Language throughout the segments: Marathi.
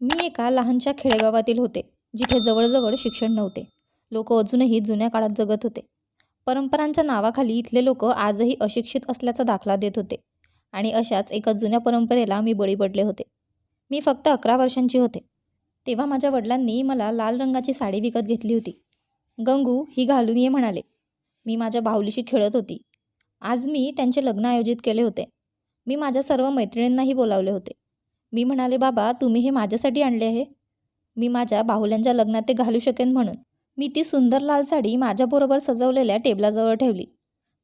मी एका लहानशा खेडेगावातील होते जिथे जवळजवळ शिक्षण नव्हते. लोक अजूनही जुन्या काळात जगत होते. परंपरांच्या नावाखाली इथले लोक आजही अशिक्षित असल्याचा दाखला देत होते आणि अशाच एका जुन्या परंपरेला मी बळी पडले होते. मी फक्त अकरा वर्षांची होते. तेव्हा माझ्या वडिलांनी मला लाल रंगाची साडी विकत घेतली होती. गंगू ही घालून ये म्हणाले. मी माझ्या बाहुलीशी खेळत होती. आज मी त्यांचे लग्न आयोजित केले होते. मी माझ्या सर्व मैत्रिणींनाही बोलावले होते. मी म्हणाले बाबा तुम्ही हे माझ्यासाठी आणले आहे. मी माझ्या बाहुल्यांच्या लग्नात ते घालू शकेन म्हणून. मी ती सुंदर लाल साडी माझ्याबरोबर सजवलेल्या टेबलाजवळ ठेवली.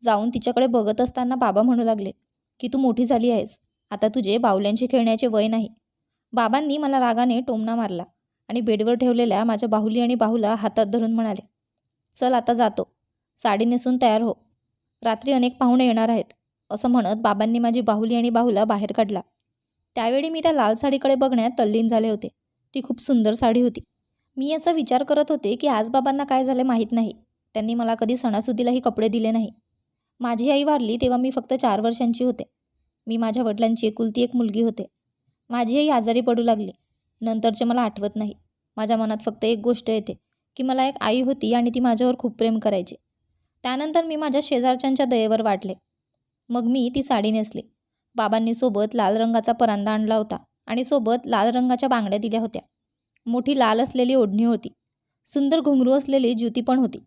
जाऊन तिच्याकडे बघत असताना बाबा म्हणू लागले की तू मोठी झाली आहेस. आता तुझे बाहुल्यांशी खेळण्याचे वय नाही. बाबांनी मला रागाने टोमणा मारला आणि बेडवर ठेवलेल्या माझ्या बाहुली आणि बाहुला हातात धरून म्हणाले चल आता जातो. साडी नेसून तयार हो. रात्री अनेक पाहुणे येणार आहेत. असं म्हणत बाबांनी माझी बाहुली आणि बाहुला बाहेर काढला. त्यावेळी मी त्या लाल साडीकडे बघण्यात तल्लीन झाले होते. ती खूप सुंदर साडी होती. मी याचा विचार करत होते की आज बाबांना काय झाले माहीत नाही. त्यांनी मला कधी सणासुदीलाही कपडे दिले नाही. माझी आई वारली तेव्हा मी फक्त चार वर्षांची होते. मी माझ्या वडिलांची एकुलती एक मुलगी होते. माझी आई आजारी पडू लागली. नंतरचे मला आठवत नाही. माझ्या मनात फक्त एक गोष्ट येते की मला एक आई होती आणि ती माझ्यावर खूप प्रेम करायची. त्यानंतर मी माझ्या शेजारच्यांच्या दयेवर वाटले. मग मी ती साडी नेसली. बाबांनी सोबत लाल रंगाचा परांदा आणला होता आणि सोबत लाल रंगाच्या बांगड्या दिल्या होत्या. मोठी लाल असलेली ओढणी होती. सुंदर घुंगरू असलेली ज्युती पण होती.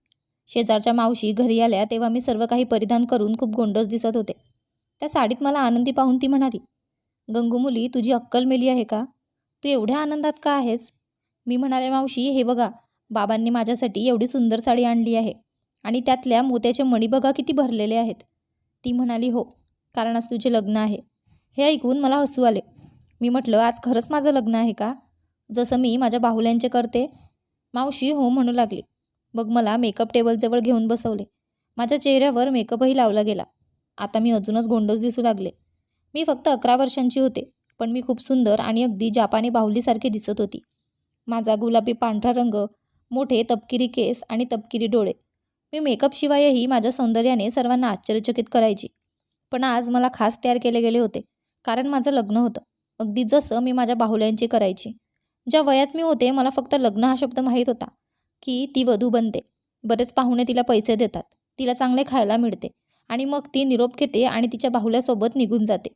शेजारच्या मावशी घरी आल्या तेव्हा मी सर्व काही परिधान करून खूप गोंडस दिसत होते. त्या साडीत मला आनंदी पाहून ती म्हणाली गंगू मुली तुझी अक्कल मेली आहे का? तू एवढ्या आनंदात का आहेस? मी म्हणाले मावशी हे बघा बाबांनी माझ्यासाठी एवढी सुंदर साडी आणली आहे आणि त्यातल्या मोत्याचे मणी बघा किती भरलेले आहेत. ती म्हणाली हो. कारण आज तुझे लग्न आहे. हे ऐकून मला हसू आले. मी म्हटलं आज खरंच माझं लग्न आहे का? जसं मी माझ्या बाहुल्यांचे करते. मावशी हो म्हणू लागली. बघ मला मेकअप टेबलजवळ घेऊन बसवले. माझ्या चेहऱ्यावर मेकअपही लावला गेला. आता मी अजूनच गोंडस दिसू लागले. मी फक्त अकरा वर्षांची होते पण मी खूप सुंदर आणि अगदी जापानी बाहुलीसारखी दिसत होती. माझा गुलाबी पांढरा रंग मोठे तपकिरी केस आणि तपकिरी डोळे. मी मेकअपशिवायही माझ्या सौंदर्याने सर्वांना आश्चर्यचकित करायची. पण आज मला खास तयार केले गेले होते. कारण माझं लग्न होतं. अगदी जसं मी माझ्या बाहुल्यांची करायची. ज्या वयात मी होते मला फक्त लग्न हा शब्द माहीत होता. की ती वधू बनते. बरेच पाहुणे तिला पैसे देतात. तिला चांगले खायला मिळते. आणि मग ती निरोप घेते आणि तिच्या बाहुल्यासोबत निघून जाते.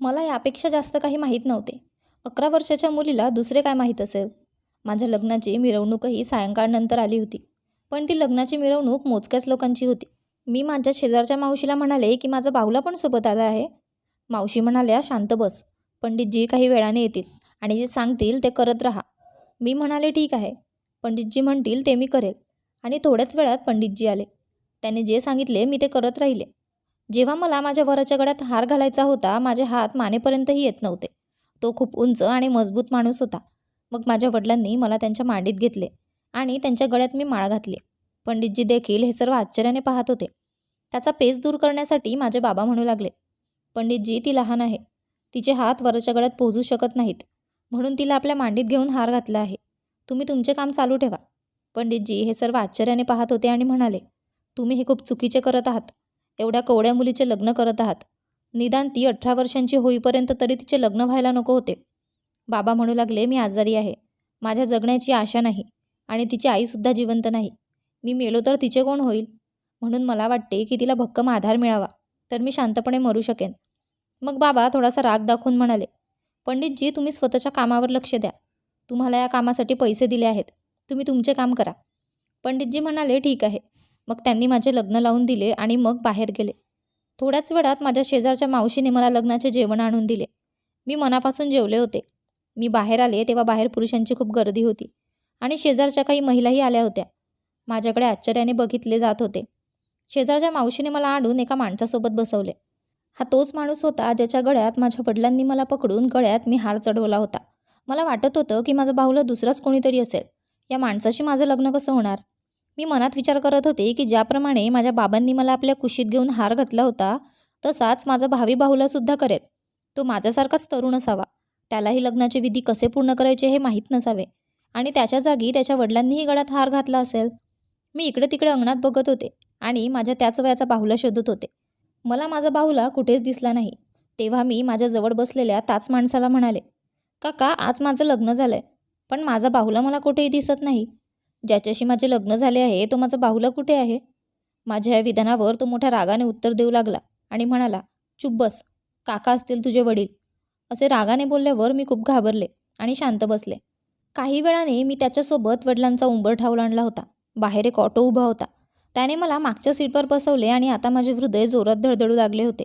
मला यापेक्षा जास्त काही माहीत नव्हते. अकरा वर्षाच्या मुलीला दुसरे काय माहीत असेल? माझ्या लग्नाची मिरवणूकही सायंकाळनंतर आली होती. पण ती लग्नाची मिरवणूक मोजक्याच लोकांची होती. मी माझ्या शेजारच्या मावशीला म्हणाले की माझा बाहुला पण सोबत आला आहे. मावशी म्हणाल्या शांत बस. पंडितजी काही वेळाने येतील आणि जे सांगतील ते करत राहा. मी म्हणाले ठीक आहे. पंडितजी म्हणतील ते मी करेल. आणि थोड्याच वेळात पंडितजी आले. त्याने जे सांगितले मी ते करत राहिले. जेव्हा मला माझ्या वराच्या गळ्यात हार घालायचा होता माझे हात मानेपर्यंतही येत नव्हते. तो खूप उंच आणि मजबूत माणूस होता. मग माझ्या वडिलांनी मला त्यांच्या मांडीत घेतले आणि त्यांच्या गळ्यात मी माळ घातली. पंडितजी देखील हे सर्व आश्चर्याने पाहत होते. त्याचा पेच दूर करण्यासाठी माझे बाबा म्हणू लागले. पंडितजी ती लहान आहे. तिचे हात वरच्या गळ्यात पोहोचू शकत नाहीत. म्हणून तिला आपल्या मांडीत घेऊन हार घातला आहे. तुम्ही तुमचे काम चालू ठेवा. पंडितजी हे सर्व आश्चर्याने पाहत होते आणि म्हणाले तुम्ही हे खूप चुकीचे करत आहात. एवढ्या कवड्या मुलीचे लग्न करत आहात. निदान ती अठरा वर्षांची होईपर्यंत तरी तिचे लग्न व्हायला नको होते. बाबा म्हणू लागले मी आजारी आहे. माझ्या जगण्याची आशा नाही आणि तिची आईसुद्धा जिवंत नाही. मी मेलो तर तिचे कोण होईल? म्हणून मला वाटते की तिला भक्कम आधार मिळावा तर मी शांतपणे मरू शकेन. मग बाबा थोडासा राग दाखवून म्हणाले पंडितजी तुम्ही स्वतःच्या कामावर लक्ष द्या. तुम्हाला या कामासाठी पैसे दिले आहेत. तुम्ही तुमचे काम करा. पंडितजी म्हणाले ठीक आहे. मग त्यांनी माझे लग्न लावून दिले आणि मग बाहेर गेले. थोड्याच वेळात माझ्या शेजारच्या मावशीने मला लग्नाचे जेवण आणून दिले. मी मनापासून जेवले होते. मी बाहेर आले तेव्हा बाहेर पुरुषांची खूप गर्दी होती आणि शेजारच्या काही महिलाही आल्या होत्या. माझ्याकडे आश्चर्याने बघितले जात होते. शेजारच्या मावशीने मला आणून एका माणसासोबत बसवले. हा तोच माणूस होता ज्याच्या गळ्यात माझ्या वडिलांनी मला पकडून गळ्यात मी हार चढवला होता. मला वाटत होतं की माझं बाहुलं दुसराच कोणीतरी असेल. या माणसाशी माझं लग्न कसं होणार? मी मनात विचार करत होते की ज्याप्रमाणे माझ्या बाबांनी मला आपल्या कुशीत घेऊन हार घातला होता तसाच माझा भावी बाहुलासुद्धा करेल. तो माझ्यासारखाच तरुण असावा. त्यालाही लग्नाचे विधी कसे पूर्ण करायचे हे माहीत नसावे. आणि त्याच्या जागी त्याच्या वडिलांनीही गळ्यात हार घातला असेल. मी इकडे तिकडे अंगणात बघत होते. आणि माझ्या त्याच वयाचा बाहुला शोधत होते. मला माझा बाहुला कुठेच दिसला नाही. तेव्हा मी माझ्याजवळ बसलेल्या ताच माणसाला म्हणाले काका आज माझं लग्न झालं आहे पण माझा बाहुला मला कुठेही दिसत नाही. ज्याच्याशी माझे लग्न झाले आहे तो माझा बाहुला कुठे आहे? माझ्या या विधानावर तो मोठ्या रागाने उत्तर देऊ लागला आणि म्हणाला चुप बस काका असतील तुझे वडील. असे रागाने बोलल्यावर मी खूप घाबरले आणि शांत बसले. काही वेळाने मी त्याच्यासोबत वडिलांचा उंबर ठावला आणला होता. बाहेर एक ऑटो उभा होता. त्याने मला मागच्या सीटवर बसवले आणि आता माझे हृदय जोरात धडधडू लागले होते.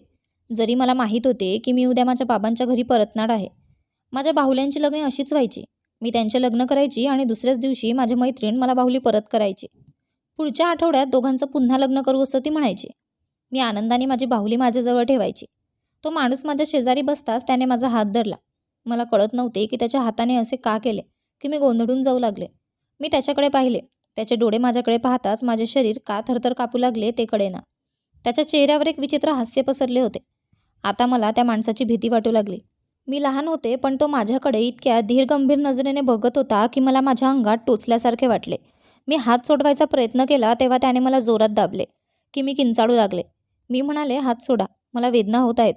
जरी मला माहीत होते की मी उद्या माझ्या बाबांच्या घरी परतणार आहे. माझ्या बाहुल्यांची लग्ने अशीच व्हायची. मी त्यांचे लग्न करायची आणि दुसऱ्याच दिवशी माझी मैत्रीण मला बाहुली परत करायची. पुढच्या आठवड्यात दोघांचं पुन्हा लग्न करू असं ती म्हणायची. मी आनंदाने माझी बाहुली माझ्याजवळ ठेवायची. तो माणूस माझ्या शेजारी बसताच त्याने माझा हात धरला. मला कळत नव्हते की त्याच्या हाताने असे का केले की मी गोंधळून जाऊ लागले. मी त्याच्याकडे पाहिले. त्याचे डोळे माझ्याकडे पाहताच माझे शरीर का थरथर कापू लागले ते कळेना. त्याच्या चेहऱ्यावर एक विचित्र हास्य पसरले होते. आता मला त्या माणसाची भीती वाटू लागली. मी लहान होते पण तो माझ्याकडे इतक्या धीरगंभीर नजरेने बघत होता की मला माझ्या अंगात टोचल्यासारखे वाटले. मी हात सोडवायचा प्रयत्न केला तेव्हा त्याने मला जोरात दाबले की मी किंचाळू लागले. मी म्हणाले हात सोडा मला वेदना होत आहेत.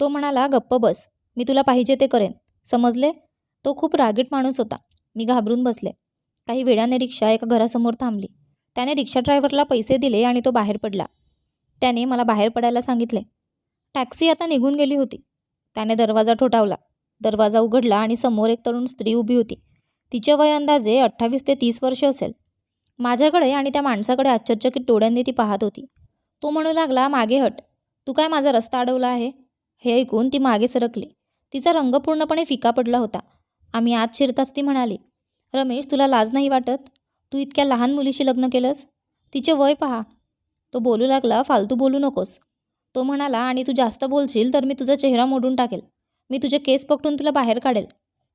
तो म्हणाला गप्प बस मी तुला पाहिजे ते करेन. समजले? तो खूप रागीट माणूस होता. मी घाबरून बसले. काही वेळाने रिक्षा एका घरासमोर थांबली. त्याने रिक्षा ड्रायव्हरला पैसे दिले आणि तो बाहेर पडला. त्याने मला बाहेर पडायला सांगितले. टॅक्सी आता निघून गेली होती. त्याने दरवाजा ठोठावला. दरवाजा उघडला आणि समोर एक तरुण स्त्री उभी होती. तिचे वय अंदाजे अठ्ठावीस ते तीस वर्ष असेल. माझ्याकडे आणि त्या माणसाकडे आश्चर्यचकित डोळ्यांनी ती पाहत होती. तो म्हणू लागला मागे हट. तू काय माझा रस्ता अडवला आहे? हे ऐकून ती मागे सरकली. तिचा रंग पूर्णपणे फिका पडला होता. आम्ही आत शिरताच ती म्हणाली. रमेश तुला लाज नाही वाटत? तू इतक्या लहान मुलीशी लग्न केलंस? तिचे वय पहा. तो बोलू लागला फालतू बोलू नकोस. तो म्हणाला आणि तू जास्त बोलशील तर मी तुझा चेहरा मोडून टाकेल. मी तुझे केस पकडून तुला बाहेर काढेल.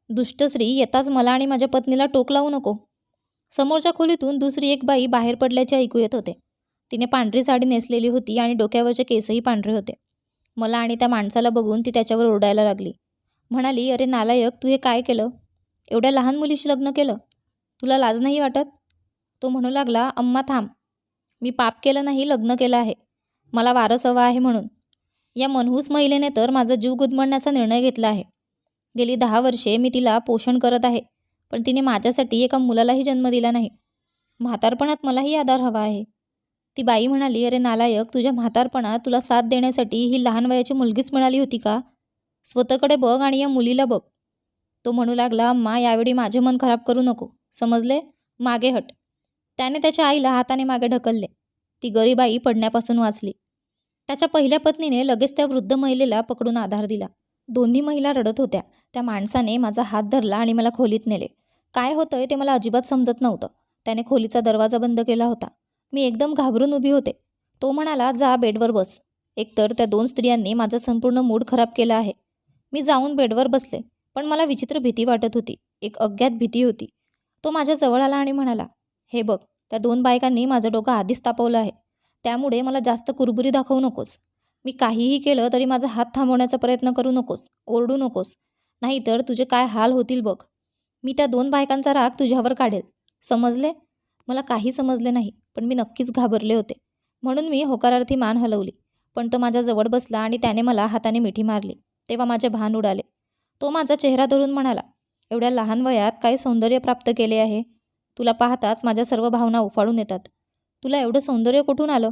दुष्टश्री येताच मला आणि माझ्या पत्नीला टोक लावू नको. समोरच्या खोलीतून दुसरी एक बाई बाहेर पडल्याचे ऐकू येत होते. तिने पांढरी साडी नेसलेली होती आणि डोक्यावरचे केसही पांढरे होते. मला आणि त्या माणसाला बघून ती त्याच्यावर ओरडायला लागली. म्हणाली अरे नालायक तू हे काय केलं? एवढ्या लहान मुलीशी लग्न केलं? तुला लाज नाही वाटत? तो म्हणू लागला अम्मा थांब. मी पाप केलं नाही लग्न केलं आहे. मला वारस हवा आहे म्हणून. या मनहूस महिलेने तर माझा जीव गुदमडण्याचा निर्णय घेतला आहे. गेली दहा वर्षे मी तिला पोषण करत आहे पण तिने माझ्यासाठी एका मुलालाही जन्म दिला नाही. म्हातारपणात मलाही आधार हवा आहे. ती बाई म्हणाली अरे नालायक तुझ्या म्हातारपणात तुला साथ देण्यासाठी ही लहान वयाची मुलगीच मिळाली होती का? स्वतःकडे बघ आणि या मुलीला बघ. तो म्हणू लागला अम्मा यावेळी माझे मन खराब करू नको. समजले? मागे हट. त्याने त्याच्या आईला हाताने मागे ढकलले. ती गरीब आई पडण्यापासून वाचली. त्याच्या पहिल्या पत्नीने लगेच त्या वृद्ध महिलेला पकडून आधार दिला. दोन्ही महिला रडत होत्या. त्या माणसाने माझा हात धरला आणि मला खोलीत नेले. काय होतंय ते मला अजिबात समजत नव्हतं. त्याने खोलीचा दरवाजा बंद केला होता. मी एकदम घाबरून उभी होते. तो म्हणाला जा बेडवर बस. एकतर त्या दोन स्त्रियांनी माझा संपूर्ण मूड खराब केला आहे. मी जाऊन बेडवर बसले. पण मला विचित्र भीती वाटत होती. एक अज्ञात भीती होती. तो माझ्या जवळ आला आणि म्हणाला हे बघ त्या दोन बायकांनी माझं डोकं आधीच तापवलं आहे. त्यामुळे मला जास्त कुरबुरी दाखवू नकोस. मी काहीही केलं तरी माझा हात थांबवण्याचा प्रयत्न करू नकोस ओरडू नकोस. नाहीतर तुझे काय हाल होतील बघ. मी त्या दोन बायकांचा राग तुझ्यावर काढेल. समजले? मला काही समजले नाही पण मी नक्कीच घाबरले होते. म्हणून मी होकारार्थी मान हलवली. पण तो माझ्याजवळ बसला आणि त्याने मला हाताने मिठी मारली. तेव्हा माझे भान उडाले. तो माझा चेहरा धरून म्हणाला एवढ्या लहान वयात काय सौंदर्य प्राप्त केले आहे. तुला पाहताच माझ्या सर्व भावना उफाळून येतात. तुला एवढं सौंदर्य कुठून आलं?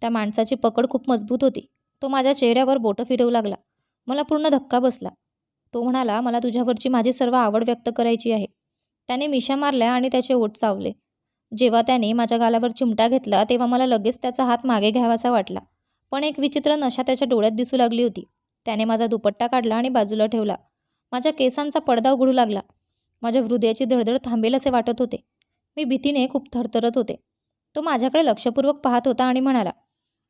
त्या माणसाची पकड खूप मजबूत होती. तो माझ्या चेहऱ्यावर बोटं फिरवू लागला. मला पूर्ण धक्का बसला. तो म्हणाला मला तुझ्यावरची माझी सर्व आवड व्यक्त करायची आहे. त्याने मिशा मारल्या आणि त्याचे ओठ चावले. जेव्हा त्याने माझ्या गालावर चिमटा घेतला तेव्हा मला लगेच त्याचा हात मागे घ्यावासा वाटला. पण एक विचित्र नशा त्याच्या डोळ्यात दिसू लागली होती. त्याने माझा दुपट्टा काढला आणि बाजूला ठेवला. माझ्या केसांचा पडदा उघडू लागला. माझ्या हृदयाची धडधड थांबेल असे वाटत होते. मी भीतीने खूप थरथरत होते. तो माझ्याकडे लक्षपूर्वक पाहत होता आणि म्हणाला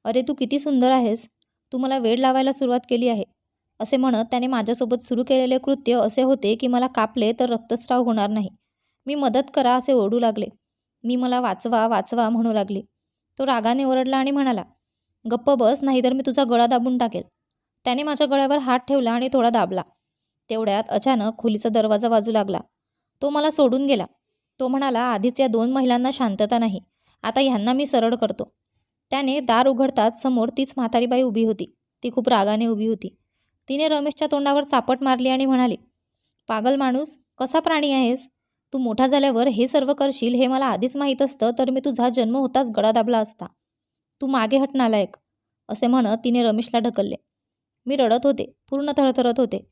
अरे तू किती सुंदर आहेस. तू मला वेळ लावायला सुरुवात केली आहे. असे म्हणत त्याने माझ्यासोबत सुरू केलेले कृत्य असे होते की मला कापले तर रक्तस्राव होणार नाही. मी मदत करा असे ओढू लागले. मी मला वाचवा वाचवा म्हणू लागली. तो रागाने ओरडला आणि म्हणाला गप्प बस नाहीतर मी तुझा गळा दाबून टाकेल. त्याने माझ्या गळ्यावर हात ठेवला आणि थोडा दाबला. तेवढ्यात अचानक खोलीचा दरवाजा वाजू लागला. तो मला सोडून गेला. तो म्हणाला आधीच या दोन महिलांना शांतता नाही. आता ह्यांना मी सरळ करतो. त्याने दार उघडताच समोर तीच म्हातारीबाई उभी होती. ती खूप रागाने उभी होती. तिने रमेशच्या तोंडावर चापट मारली आणि म्हणाली पागल माणूस कसा प्राणी आहेस? तू मोठा झाल्यावर हे सर्व करशील हे मला आधीच माहीत असतं तर मी तुझा जन्म होताच गळा दाबला असता. तू मागे हट नालायक असे म्हणत तिने रमेशला ढकलले. मी रडत होते. पूर्ण थरथरत होते.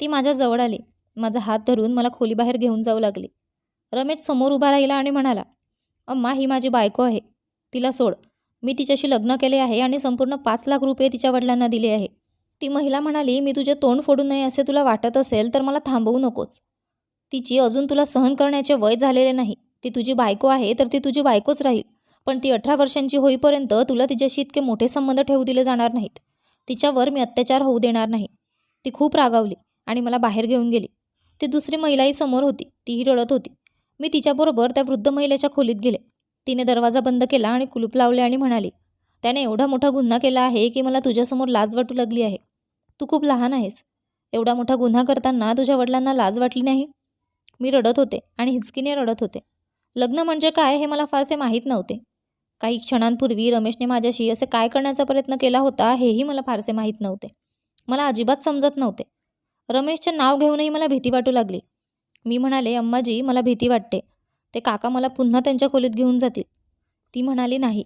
ती माझ्याजवळ आली. माझा हात धरून मला खोलीबाहेर घेऊन जाऊ लागली. रमेश समोर उभा राहिला आणि म्हणाला अम्मा ही माझी बायको आहे. तिला सोड. मी तिच्याशी लग्न केले आहे आणि संपूर्ण पाच लाख रुपये तिच्या वडिलांना दिले आहे. ती महिला म्हणाली मी तुझे तोंड फोडू नये असे तुला वाटत असेल तर मला थांबवू नकोच तिची अजून तुला सहन करण्याचे वय झालेले नाही. ती तुझी बायको आहे तर ती तुझी बायकोच राहील. पण ती अठरा वर्षांची होईपर्यंत तुला तिच्याशी इतके मोठे संबंध ठेवू दिले जाणार नाहीत. तिच्यावर मी अत्याचार होऊ देणार नाही. ती खूप रागावली. आणि मला बाहेर घेऊन गेली. ती दुसरी महिलाही समोर होती. तीही रडत होती. मी तिच्याबरोबर त्या वृद्ध महिलेच्या खोलीत गेले. तिने दरवाजा बंद केला आणि कुलूप लावले आणि म्हणाली त्याने एवढा मोठा गुन्हा केला आहे की मला तुझ्यासमोर लाज वाटू लागली आहे. तू खूप लहान आहेस. एवढा मोठा गुन्हा करताना तुझ्या वडिलांना लाज वाटली नाही? मी रडत होते आणि हिचकीने रडत होते. लग्न म्हणजे काय हे मला फारसे माहीत नव्हते. काही क्षणांपूर्वी रमेशने माझ्याशी असे काय करण्याचा प्रयत्न केला होता हेही मला फारसे माहीत नव्हते. मला अजिबात समजत नव्हते. रमेशचे नाव घेऊनही मला भीती वाटू लागली. मी म्हणाले अम्माजी मला भीती वाटते. ते काका मला पुन्हा त्यांच्या खोलीत घेऊन जातील. ती म्हणाली नाही.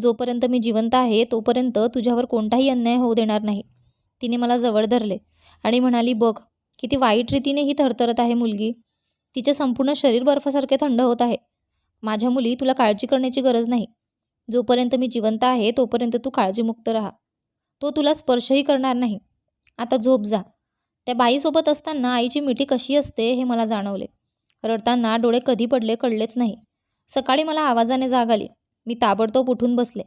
जोपर्यंत मी जिवंत आहे तोपर्यंत तुझ्यावर कोणताही अन्याय होऊ देणार नाही. तिने मला जवळ धरले आणि म्हणाली बघ किती वाईट रीतीने ही थरथरत आहे मुलगी. तिचे संपूर्ण शरीर बर्फासारखे थंड होत आहे. माझ्या मुली तुला काळजी करण्याची गरज नाही. जोपर्यंत मी जिवंत आहे तोपर्यंत तू काळजीमुक्त राहा. तो तुला स्पर्शही करणार नाही. आता झोप जा. त्या बाईसोबत असताना आईची मिठी कशी असते हे मला जाणवले. रडताना डोळे कधी पडले कळलेच नाही. सकाळी मला आवाजाने जाग आली. मी ताबडतोब उठून बसले.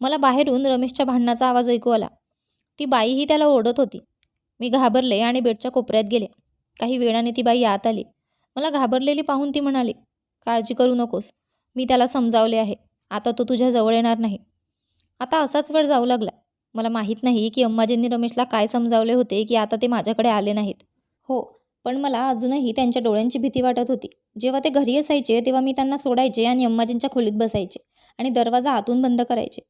मला बाहेरून रमेशच्या भांडणाचा आवाज ऐकू आला. ती बाईही त्याला ओरडत होती. मी घाबरले आणि बेडच्या कोपऱ्यात गेले. काही वेळाने ती बाई आत आली. मला घाबरलेली पाहून ती म्हणाली काळजी करू नकोस. मी त्याला समजावले आहे. आता तो तुझ्या जवळ येणार नाही. आता असाच वेळ जाऊ लागला. मला माहीत नाही की अम्माजींनी रमेशला काय समजावले होते की आता ते माझ्याकडे आले नाहीत. हो पण मला अजूनही त्यांच्या डोळ्यांची भीती वाटत होती. जेव्हा ते घरी असायचे तेव्हा मी त्यांना सोडायचे आणि अम्माजींच्या खोलीत बसायचे आणि दरवाजा आतून बंद करायचे.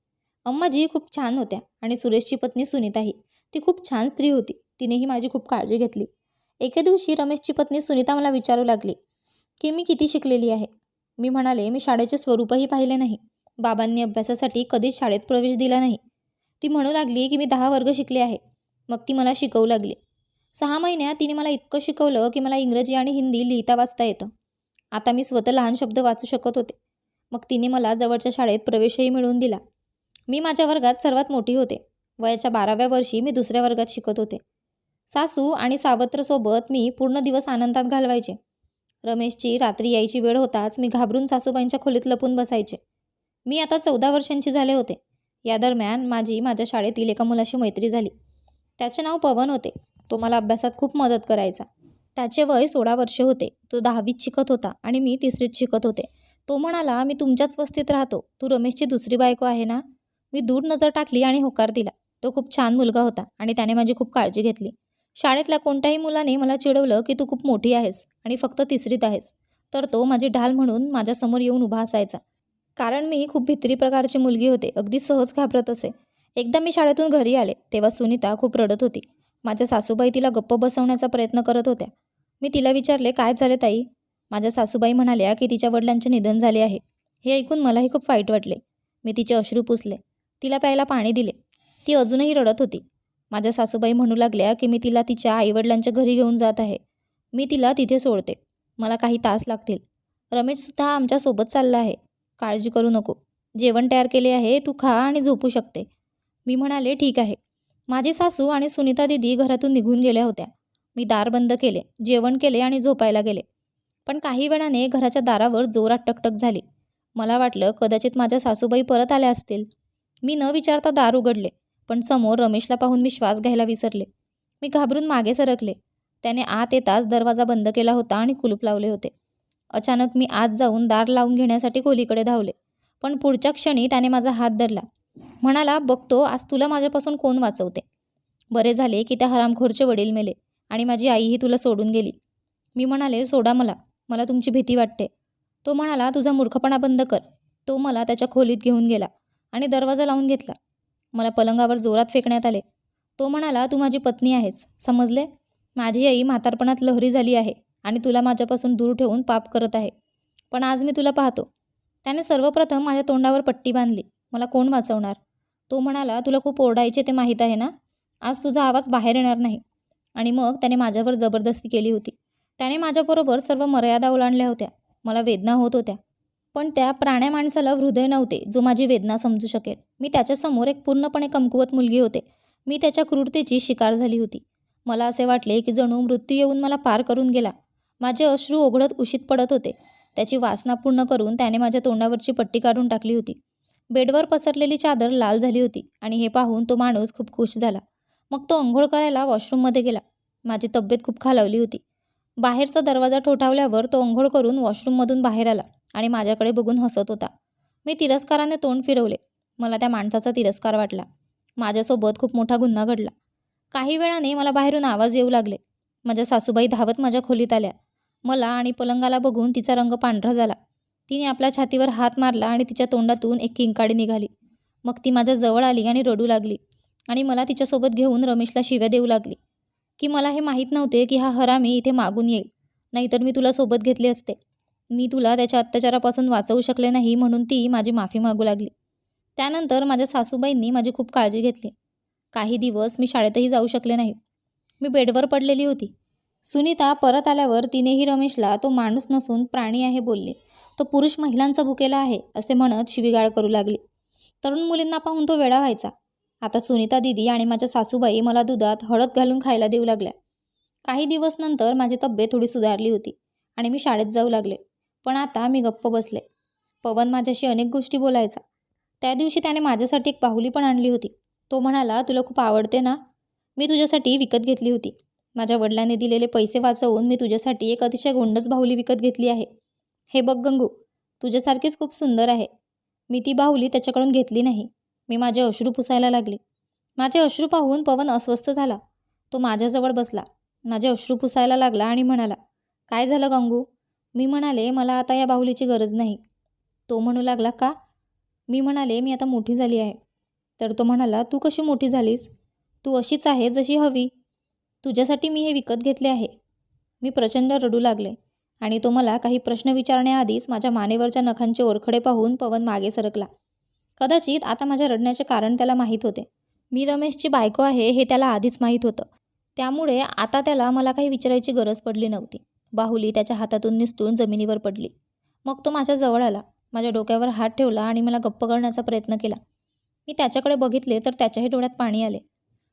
अम्माजी खूप छान होत्या आणि सुरेशची पत्नी सुनीताही. ती खूप छान स्त्री होती. तिनेही माझी खूप काळजी घेतली. एके दिवशी रमेशची पत्नी सुनीता मला विचारू लागली की मी किती शिकलेली आहे? मी म्हणाले मी शाळेचे स्वरूपही पाहिले नाही. बाबांनी अभ्यासासाठी कधीच शाळेत प्रवेश दिला नाही. ती म्हणू लागली की मी दहा वर्ग शिकले आहे. मग ती मला शिकवू लागली. सहा महिन्यात तिने मला इतकं शिकवलं की मला इंग्रजी आणि हिंदी लिहिता वाचता येतं. आता मी स्वतः लहान शब्द वाचू शकत होते. मग तिने मला जवळच्या शाळेत प्रवेशही मिळवून दिला. मी माझ्या वर्गात सर्वात मोठी होते. वयाच्या बाराव्या वर्षी मी दुसऱ्या वर्गात शिकत होते. सासू आणि सावत्रसोबत मी पूर्ण दिवस आनंदात घालवायचे. रमेशची रात्री यायची वेळ होताच मी घाबरून सासूबाईंच्या खोलीत लपून बसायचे. मी आता चौदा वर्षांची झाले होते. या दरम्यान माझी माझ्या शाळेतील एका मुलाशी मैत्री झाली. त्याचे नाव पवन होते. तो मला अभ्यासात खूप मदत करायचा. त्याचे वय सोळा वर्षे होते. तो दहावीत शिकत होता आणि मी तिसरीत शिकत होते. तो म्हणाला मी तुमच्याच वस्तीत राहतो. तू रमेशची दुसरी बायको आहे ना? मी दूर नजर टाकली आणि होकार दिला. तो खूप छान मुलगा होता आणि त्याने माझी खूप काळजी घेतली. शाळेतल्या कोणत्याही मुलाने मला चिडवलं की तू खूप मोठी आहेस आणि फक्त तिसरीत आहेस. तर तो माझी ढाल म्हणून माझ्यासमोर येऊन उभा असायचा. कारण मी खूप भित्री प्रकारची मुलगी होते अगदी सहज घाबरत असे. एकदा मी शाळेतून घरी आले तेव्हा सुनीता खूप रडत होती. माझ्या सासूबाई तिला गप्प बसवण्याचा प्रयत्न करत होत्या. मी तिला विचारले काय झाले ताई? माझ्या सासूबाई म्हणाल्या की तिच्या वडिलांचे निधन झाले आहे. हे ऐकून मलाही खूप वाईट वाटले. मी तिचे अश्रू पुसले. तिला प्यायला पाणी दिले. ती अजूनही रडत होती. माझ्या सासूबाई म्हणू लागल्या की मी तिला तिच्या आईवडिलांच्या घरी घेऊन जात आहे. मी तिला तिथे सोडते. मला काही तास लागतील. रमेशसुद्धा आमच्यासोबत चालला आहे. काळजी करू नको. जेवण तयार केले आहे तू खा आणि झोपू शकते. मी म्हणाले ठीक आहे. माझी सासू आणि सुनीता दिदी घरातून निघून गेल्या होत्या. मी दार बंद केले जेवण केले आणि झोपायला गेले. पण काही वेळाने घराच्या दारावर जोरात टकटक झाली. मला वाटलं कदाचित माझ्या सासूबाई परत आल्या असतील. मी न विचारता दार उघडले पण समोर रमेशला पाहून मी श्वास घ्यायला विसरले. मी घाबरून मागे सरकले. त्याने आत येताच दरवाजा बंद केला होता आणि कुलूप लावले होते. अचानक मी आत जाऊन दार लावून घेण्यासाठी खोलीकडे धावले. पण पुढच्या क्षणी त्याने माझा हात धरला. म्हणाला बघतो आज तुला माझ्यापासून कोण वाचवते? बरे झाले की त्या हरामखोरचे वडील मेले आणि माझी आईही तुला सोडून गेली मी म्हणाले सोडा मला. मला तुमची भीती वाटते तो म्हणाला तुझा मूर्खपणा बंद कर. तो मला त्याच्या खोलीत घेऊन गेला आणि दरवाजा लावून घेतला. मला पलंगावर जोरात फेकण्यात आले. तो म्हणाला तू माझी पत्नी आहेस. समजले? माझी आई म्हातारपणात लहरी झाली आहे. आणि तुला माझ्यापासून दूर ठेवून पाप करत आहे. पण आज मी तुला पाहतो. त्याने सर्वप्रथम माझ्या तोंडावर पट्टी बांधली. मला कोण वाचवणार? तो म्हणाला तुला खूप ओरडायचे ते माहीत आहे ना? आज तुझा आवाज बाहेर येणार नाही. आणि मग त्याने माझ्यावर जबरदस्ती केली होती. त्याने माझ्याबरोबर सर्व मर्यादा ओलांडल्या होत्या. मला वेदना होत होत्या. पण त्या प्राण्या माणसाला हृदय नव्हते जो माझी वेदना समजू शकेल. मी त्याच्यासमोर एक पूर्णपणे कमकुवत मुलगी होते. मी त्याच्या क्रूरतेची शिकार झाली होती. मला असे वाटले की जणू मृत्यू येऊन मला पार करून गेला. माझे अश्रू ओघळत उशीत पडत होते. त्याची वासना पूर्ण करून त्याने माझ्या तोंडावरची पट्टी काढून टाकली होती. बेडवर पसरलेली चादर लाल झाली होती आणि हे पाहून तो माणूस खूप खुश झाला. मग तो अंघोळ करायला वॉशरूममध्ये गेला. माझी तब्येत खूप खालावली होती. बाहेरचा दरवाजा ठोठावल्यावर तो अंघोळ करून वॉशरूममधून बाहेर आला आणि माझ्याकडे बघून हसत होता. मी तिरस्काराने तोंड फिरवले. मला त्या माणसाचा तिरस्कार वाटला. माझ्यासोबत खूप मोठा गुन्हा घडला. काही वेळाने मला बाहेरून आवाज येऊ लागले. माझ्या सासूबाई धावत माझ्या खोलीत आल्या. मला आणि पलंगाला बघून तिचा रंग पांढरा झाला. तिने आपल्या छातीवर हात मारला आणि तिच्या तोंडातून एक किंकाडी निघाली. मग ती माझ्या जवळ आली आणि रडू लागली आणि मला तिच्यासोबत घेऊन रमेशला शिव्या देऊ लागली की मला हे माहीत नव्हते की हा हरामी इथे मागून येईल. नाहीतर मी तुला सोबत घेतले असते. मी तुला त्याच्या अत्याचारापासून वाचवू शकले नाही म्हणून ती माझी माफी मागू लागली. त्यानंतर माझ्या सासूबाईंनी माझी खूप काळजी घेतली. काही दिवस मी शाळेतही जाऊ शकले नाही. मी बेडवर पडलेली होती. सुनीता परत आल्यावर तिनेही रमेशला तो माणूस नसून प्राणी आहे बोलले. तो पुरुष महिलांचा भुकेला आहे असे म्हणत शिवीगाळ करू लागली. तरुण मुलींना पाहून तो वेडा व्हायचा. आता सुनीता दिदी आणि माझ्या सासूबाई मला दुधात हळद घालून खायला देऊ लागल्या. काही दिवस नंतर माझी तब्येत थोडी सुधारली होती आणि मी शाळेत जाऊ लागले. पण आता मी गप्प बसले. पवन माझ्याशी अनेक गोष्टी बोलायचा. त्या दिवशी त्याने माझ्यासाठी एक बाहुली पण आणली होती. तो म्हणाला तुला खूप आवडते ना? मी तुझ्यासाठी विकत घेतली होती. माझ्या वडिलांनी दिलेले पैसे वाचवून मी तुझ्यासाठी एक अतिशय गोंडस बाहुली विकत घेतली आहे. हे बघ गंगू तुझ्यासारखीच खूप सुंदर आहे. मी ती बाहुली त्याच्याकडून घेतली नाही. मी माझे अश्रू पुसायला लागले. माझे अश्रू पाहून पवन अस्वस्थ झाला. तो माझ्याजवळ बसला. माझे अश्रू पुसायला लागला आणि म्हणाला काय झालं गंगू मी म्हणाले मला आता या बाहुलीची गरज नाही तो म्हणू लागला का मी म्हणाले मी आता मोठी झाली आहे तर तो म्हणाला तू कशी मोठी झालीस? तू अशीच आहे जशी हवी. तुझ्यासाठी मी हे विकत घेतले आहे. मी प्रचंड रडू लागले आणि तो मला काही प्रश्न विचारण्याआधीच माझ्या मानेवरच्या नखांचे ओरखडे पाहून पवन मागे सरकला. कदाचित आता माझ्या रडण्याचे कारण त्याला माहीत होते. मी रमेशची बायको आहे हे त्याला आधीच माहीत होतं. त्यामुळे आता त्याला मला काही विचारायची गरज पडली नव्हती. बाहुली त्याच्या हातातून निसटून जमिनीवर पडली. मग तो माझ्या जवळ आला. माझ्या डोक्यावर हात ठेवला आणि मला गप्प करण्याचा प्रयत्न केला. मी त्याच्याकडे बघितले तर त्याच्याही डोळ्यात पाणी आले.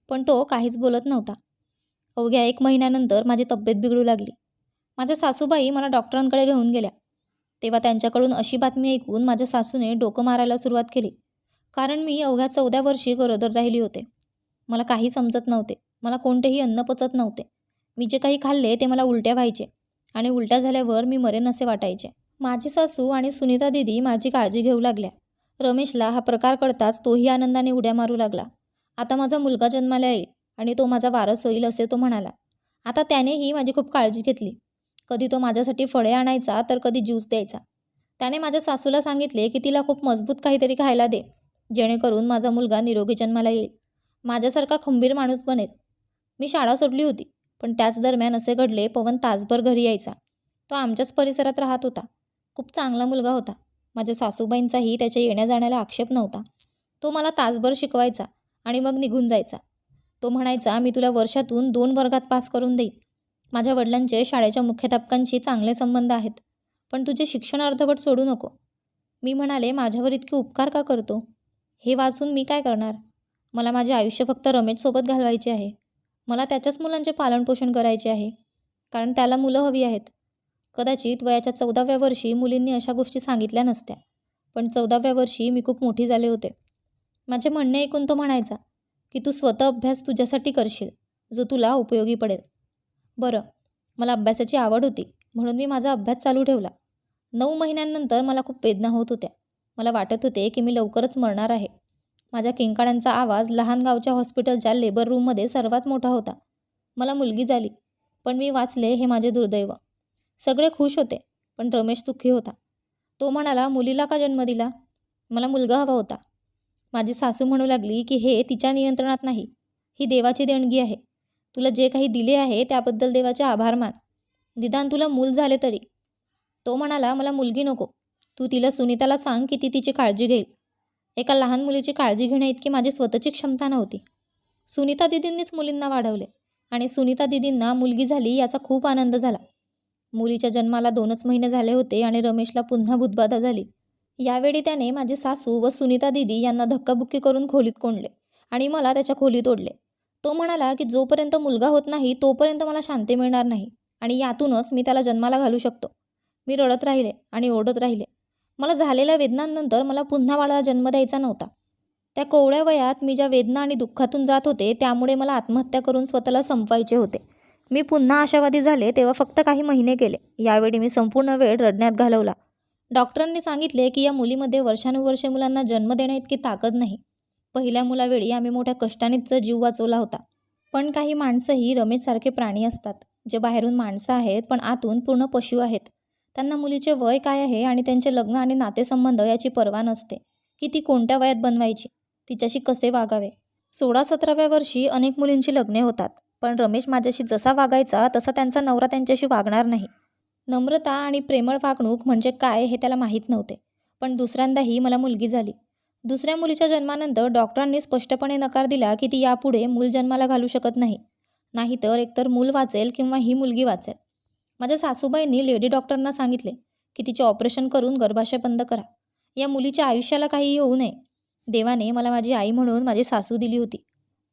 पण तो काहीच बोलत नव्हता. अवघ्या एक महिन्यानंतर माझी तब्येत बिघडू लागली. माझ्या सासूबाई मला डॉक्टरांकडे घेऊन गेल्या. तेव्हा त्यांच्याकडून अशी बातमी ऐकून माझ्या सासूने डोकं मारायला सुरुवात केली. कारण मी अवघ्या चौदा वर्षी गरोदर राहिली होते. मला काही समजत नव्हते. मला कोणतेही अन्न पचत नव्हते. मी जे काही खाल्ले ते मला उलट्या व्हायचे आणि उलट्या झाल्यावर मी मरेन असे वाटायचे. माझी सासू आणि सुनीता दिदी माझी काळजी घेऊ लागल्या. रमेशला हा प्रकार कळताच तोही आनंदाने उड्या मारू लागला. आता माझा मुलगा जन्माला येईल. आणि तो माझा वारस होईल असे तो म्हणाला. आता त्यानेही माझी खूप काळजी घेतली. कधी तो माझ्यासाठी फळे आणायचा तर कधी ज्यूस द्यायचा. त्याने माझ्या सासूला सांगितले की तिला खूप मजबूत काहीतरी खायला दे जेणेकरून माझा मुलगा निरोगी जन्माला येईल. माझ्यासारखा खंबीर माणूस बनेल. मी शाळा सोडली होती पण त्याच दरम्यान असे घडले पवन तासभर घरी यायचा. तो आमच्याच परिसरात राहत होता. खूप चांगला मुलगा होता. माझ्या सासूबाईंचाही त्याच्या येण्या जाण्याला आक्षेप नव्हता. तो मला तासभर शिकवायचा आणि मग निघून जायचा. तो म्हणायचा मी तुला वर्षातून दोन वर्गात पास करून देईन. माझ्या वडिलांचे शाळेच्या मुख्याध्यापकांशी चांगले संबंध आहेत पण तुझे शिक्षण अर्धवट सोडू नको. मी म्हणाले माझ्यावर इतके उपकार का करतो? हे वाचून मी काय करणार? मला माझे आयुष्य फक्त रमेशसोबत घालवायचे आहे. मला त्याच्याच मुलांचे पालनपोषण करायचे आहे कारण त्याला मुलं हवी आहेत. कदाचित वयाच्या चौदाव्या वर्षी मुलींनी अशा गोष्टी सांगितल्या नसत्या पण चौदाव्या वर्षी मी खूप मोठी झाले होते. माझे म्हणणे ऐकून तो म्हणायचा की तू स्वतः अभ्यास तुझ्यासाठी करशील जो तुला उपयोगी पडेल. बरं मला अभ्यासाची आवड होती म्हणून मी माझा अभ्यास चालू ठेवला. नऊ महिन्यांनंतर मला खूप वेदना होत होत्या. मला वाटत होते की मी लवकरच मरणार आहे. माझ्या किंकाळ्यांचा आवाज लहान गावच्या हॉस्पिटलच्या लेबर रूममध्ये सर्वात मोठा होता. मला मुलगी झाली पण मी वाचले हे माझे दुर्दैव. सगळे खुश होते पण रमेश दुःखी होता. तो म्हणाला मुलीला का जन्म दिला? मला मुलगा हवा होता. माझी सासू म्हणू लागली की हे तिच्या नियंत्रणात नाही. ही देवाची देणगी आहे. तुला जे काही दिले आहे त्याबद्दल देवाचे आभार मान. निदान तुला मूल झाले तरी. तो म्हणाला मला मुलगी नको. तू तिला सुनीताला सांग की ती तिची काळजी घेईल. एका लहान मुलीची काळजी घेण्याइतकी माझी स्वतःची क्षमता नव्हती. सुनीता दिदींनीच मुलींना वाढवले आणि सुनीता दिदींना मुलगी झाली याचा खूप आनंद झाला. मुलीच्या जन्माला दोनच महिने झाले होते आणि रमेशला पुन्हा बुधबाधा झाली. यावेळी त्याने माझी सासू व सुनीता दिदी यांना धक्काबुक्की करून खोलीत कोंडले आणि मला त्याच्या खोलीत ओढले. तो म्हणाला की जोपर्यंत मुलगा होत नाही तोपर्यंत मला शांती मिळणार नाही आणि यातूनच मी त्याला जन्माला घालू शकतो. मी रडत राहिले आणि ओढत राहिले. मला झालेल्या वेदनांनंतर मला पुन्हा बाळाला जन्म द्यायचा नव्हता. त्या कोवळ्या वयात मी ज्या वेदना आणि दुःखातून जात होते त्यामुळे मला आत्महत्या करून स्वतःला संपवायचे होते. मी पुन्हा आशावादी झाले तेव्हा फक्त काही महिने गेले. यावेळी मी संपूर्ण वेळ रडण्यात घालवला. डॉक्टरांनी सांगितले की या मुलीमध्ये वर्षानुवर्षे मुलांना जन्म देण्याइतकी ताकद नाही. पहिल्या मुलावेळी आम्ही मोठ्या कष्टानेच जीव वाचवला होता. पण काही माणसंही रमेशसारखे प्राणी असतात. जे बाहेरून माणसं आहेत पण आतून पूर्ण पशु आहेत. त्यांना मुलीचे वय काय आहे आणि त्यांचे लग्न आणि नातेसंबंध याची पर्वा नसते. की ती कोणत्या वयात बनवायची? तिच्याशी कसे वागावे? सोळा सतराव्या वर्षी अनेक मुलींची लग्ने होतात. पण रमेश माझ्याशी जसा वागायचा तसा त्यांचा नवरा त्यांच्याशी वागणार नाही. नम्रता आणि प्रेमळ वागणूक म्हणजे काय हे त्याला माहीत नव्हते. पण दुसऱ्यांदाही मला मुलगी झाली. दुसऱ्या मुलीच्या जन्मानंतर डॉक्टरांनी स्पष्टपणे नकार दिला की ती यापुढे मूल जन्माला घालू शकत नाही. नाहीतर एकतर मूल वाचेल किंवा ही मुलगी वाचेल. माझ्या सासूबाईंनी लेडी डॉक्टरना सांगितले की तिचे ऑपरेशन करून गर्भाशय बंद करा. या मुलीच्या आयुष्याला काही होऊ नये. देवाने मला माझी आई म्हणून माझी सासू दिली होती.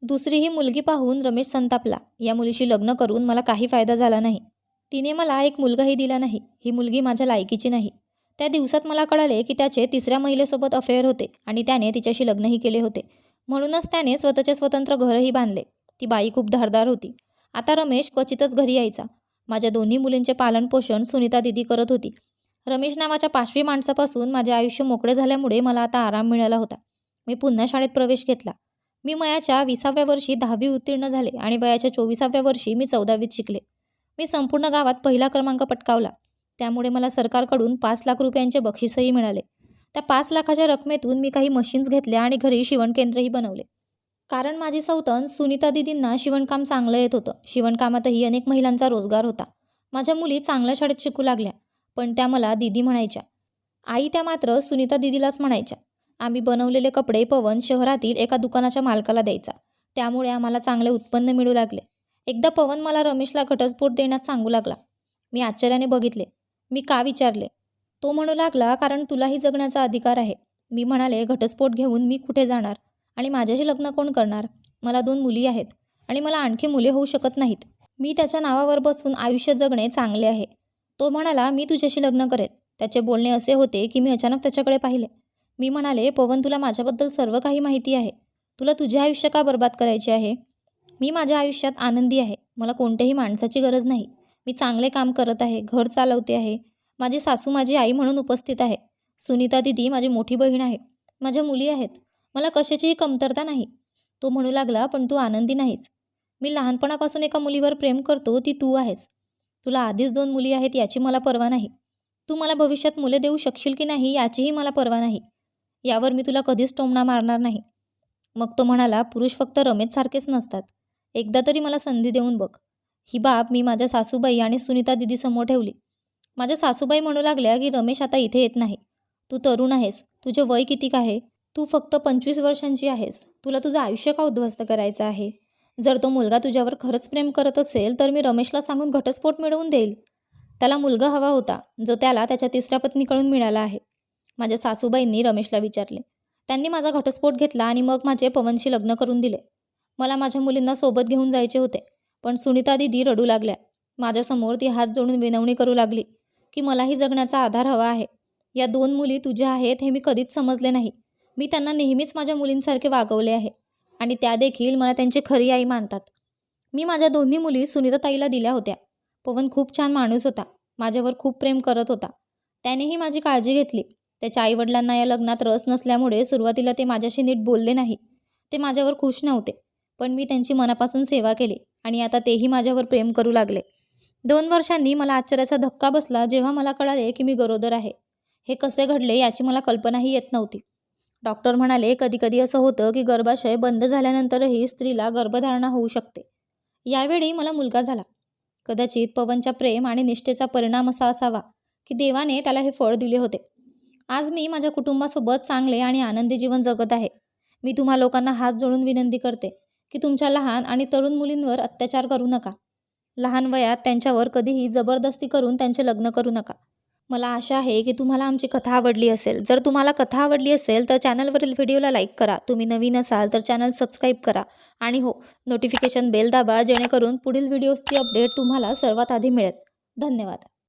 दुसरी ही मुलगी पाहून रमेश संतापला. या मुलीशी लग्न करून मला काही फायदा झाला नाही. तिने मला एक मुलगाही दिला नाही. ही मुलगी माझ्या लायकीची नाही. त्या दिवसात मला कळाले की त्याचे तिसऱ्या महिलेसोबत अफेअर होते आणि त्याने तिच्याशी लग्नही केले होते. म्हणूनच त्याने स्वतःचे स्वतंत्र घरही बांधले. ती बाई खूप धारदार होती. आता रमेश क्वचितच घरी यायचा. माझ्या दोन्ही मुलींचे पालनपोषण सुनीता दिदी करत होती. रमेश नावाच्या पाचवी माणसापासून माझे आयुष्य मोकळे झाल्यामुळे मला आता आराम मिळाला होता. मी पुन्हा शाळेत प्रवेश घेतला. मी वयाच्या विसाव्या वर्षी दहावी उत्तीर्ण झाले आणि वयाच्या चोवीसाव्या वर्षी मी चौदावीत शिकले. मी संपूर्ण गावात पहिला क्रमांक पटकावला. त्यामुळे मला सरकारकडून पाच लाख रुपयांचे बक्षीसही मिळाले. त्या पाच लाखाच्या रकमेतून मी काही मशीन्स घेतल्या आणि घरी शिवणकेंद्रही बनवले. कारण माझी सौतन सुनीता दिदींना शिवणकाम चांगलं येत होतं. शिवणकामातही अनेक महिलांचा रोजगार होता. माझ्या मुली चांगल्या शाळेत शिकू लागल्या पण त्या मला दिदी म्हणायच्या. आई त्या मात्र सुनीता दिदीलाच म्हणायच्या. आम्ही बनवलेले कपडे पवन शहरातील एका दुकानाच्या मालकाला द्यायचा. त्यामुळे आम्हाला चांगले उत्पन्न मिळू लागले. एकदा पवन मला रमेशला घटस्फोट देण्यात सांगू लागला. मी आश्चर्याने बघितले. मी का विचारले? तो म्हणू लागला कारण तुलाही जगण्याचा अधिकार आहे. मी म्हणाले घटस्फोट घेऊन मी कुठे जाणार? आणि माझ्याशी लग्न कोण करणार? मला दोन मुली आहेत आणि मला आणखी मुले होऊ शकत नाहीत. मी त्याच्या नावावर बसून आयुष्य जगणे चांगले आहे. तो म्हणाला मी तुझ्याशी लग्न करेन. त्याचे बोलणे असे होते की मी अचानक त्याच्याकडे पाहिले. मी म्हणाले पवन तुला माझ्याबद्दल सर्व काही माहिती आहे. तुला तुझे आयुष्य का बर्बाद करायचे आहे? मी माझ्या आयुष्यात आनंदी आहे. मला कोणत्याही माणसाची गरज नाही. मी चांगले काम करत आहे. घर चालवते आहे. माझी सासू माझी आई म्हणून उपस्थित आहे. सुनीता दिदी माझी मोठी बहीण आहे. माझ्या मुली आहेत. मला कशाचीही कमतरता नाही. तो म्हणू लागला पण तू आनंदी नाहीस. मी लहानपणापासून एका मुलीवर प्रेम करतो. ती तू आहेस. तुला आधीच दोन मुली आहेत याची मला पर्वा नाही. तू मला भविष्यात मुले देऊ शकशील की नाही याचीही मला पर्वा नाही. यावर मी तुला कधीच टोमणा मारणार नाही. मग तो म्हणाला पुरुष फक्त रमेशसारखेच नसतात. एकदा तरी मला संधी देऊन बघ. ही बाब मी माझ्या सासूबाई आणि सुनीता दिदीसमोर ठेवली. माझ्या सासूबाई म्हणू लागल्या की रमेश आता इथे येत नाही. तू तरुण आहेस. तुझे वय किती आहे? तू फक्त पंचवीस वर्षांची आहेस. तुला तुझं आयुष्य का उद्ध्वस्त करायचं आहे? जर तो मुलगा तुझ्यावर खरंच प्रेम करत असेल तर मी रमेशला सांगून घटस्फोट मिळवून देईल. त्याला मुलगा हवा होता जो त्याला त्याच्या तिसऱ्या पत्नीकडून मिळाला आहे. माझ्या सासूबाईंनी रमेशला विचारले. त्यांनी माझा घटस्फोट घेतला आणि मग माझे पवनशी लग्न करून दिले. मला माझ्या मुलींना सोबत घेऊन जायचे होते. पण सुनीता दिदी रडू लागल्या. माझ्यासमोर ती हात जोडून विनवणी करू लागली की मलाही जगण्याचा आधार हवा आहे. या दोन मुली तुझ्या आहेत हे मी कधीच समजले नाही. मी त्यांना नेहमीच माझ्या मुलींसारखे वागवले आहे आणि त्या देखील मला त्यांची खरी आई मानतात. मी माझ्या दोन्ही मुली सुनीताताईला दिल्या होत्या. पवन खूप छान माणूस होता. माझ्यावर खूप प्रेम करत होता. त्यानेही माझी काळजी घेतली. त्याच्या आईवडिलांना या लग्नात रस नसल्यामुळे सुरुवातीला ते माझ्याशी नीट बोलले नाही. ते माझ्यावर खुश नव्हते. पण मी त्यांची मनापासून सेवा केली आणि आता तेही माझ्यावर प्रेम करू लागले. दोन वर्षांनी मला आश्चर्याचा धक्का बसला जेव्हा मला कळाले की मी गरोदर आहे. हे कसे घडले याची मला कल्पनाही येत नव्हती. डॉक्टर म्हणाले कधीकधी असं होतं की गर्भाशय बंद झाल्यानंतरही स्त्रीला गर्भधारणा होऊ शकते. यावेळी मला मुलगा झाला. कदाचित पवनच्या प्रेम आणि निष्ठेचा परिणाम असा असावा की देवाने त्याला हे फळ दिले होते. आज मी माझ्या कुटुंबासोबत चांगले आणि आनंदी जीवन जगत आहे. मी तुम्हा लोकांना हात जोडून विनंती करते. की तुमच्या लहान आणि तरुण मुलींवर अत्याचार करू नका. लहान वयात त्यांच्यावर कधीही जबरदस्ती करून त्यांचे लग्न करू नका. मला आशा आहे की तुम्हाला आमची कथा आवडली असेल. जर तुम्हाला कथा आवडली असेल तर चॅनलवरील व्हिडिओला लाईक करा. तुम्ही नवीन असाल तर चॅनल सबस्क्राईब करा. आणि हो नोटिफिकेशन बेल दाबा जेणेकरून पुढील व्हिडिओजची अपडेट तुम्हाला सर्वात आधी मिळेल. धन्यवाद.